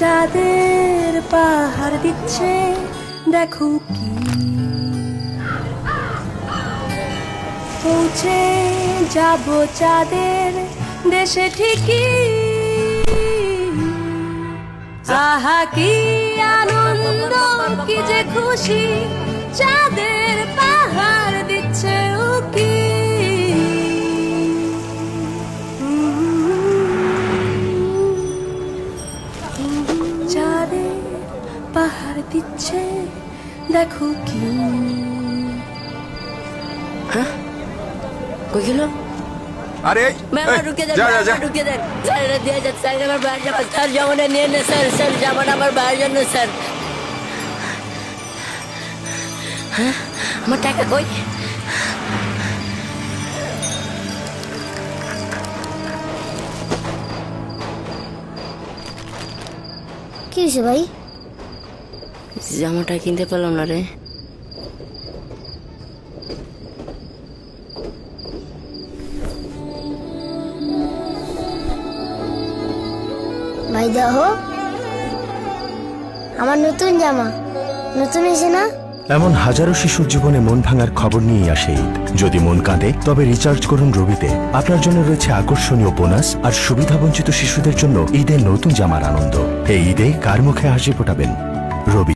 চাঁদের পাহাড় দিচ্ছে, দেখো কি। পৌঁছে যাব চাঁদের দেশে ঠিকই। আহা কি আনন্দ, কি যে খুশি, চাঁদের পাহাড় দিচ্ছে দেখো কি। কই গেল? আরে এই, ম্যামা দেন যা, যা, ম্যামা যা। ঢুকে দেন। স্যার দিয়ে যান স্যার আমার বাইরে স্যার নিয়ে স্যার স্যার জামাটা আমার বাইরে জন্য স্যার। হ্যাঁ? আমার টাকা কই? কি হয়েছে ভাই? জামাটা কিনতে পারলাম না রে। ভাই দেখো। আমার নতুন জামা। নতুন এসে না? এমন হাজারো শিশুর জীবনে মন ভাঙার খবর নিয়ে আসে ঈদ। যদি মন কাঁদে তবে রিচার্জ করুন রবিতে। আপনার জন্য রয়েছে আকর্ষণীয় বোনাস আর সুবিধাবঞ্চিত শিশুদের জন্য ঈদের নতুন জামার আনন্দ। এই ঈদে কার মুখে হাসি ফোটাবেন? রবি।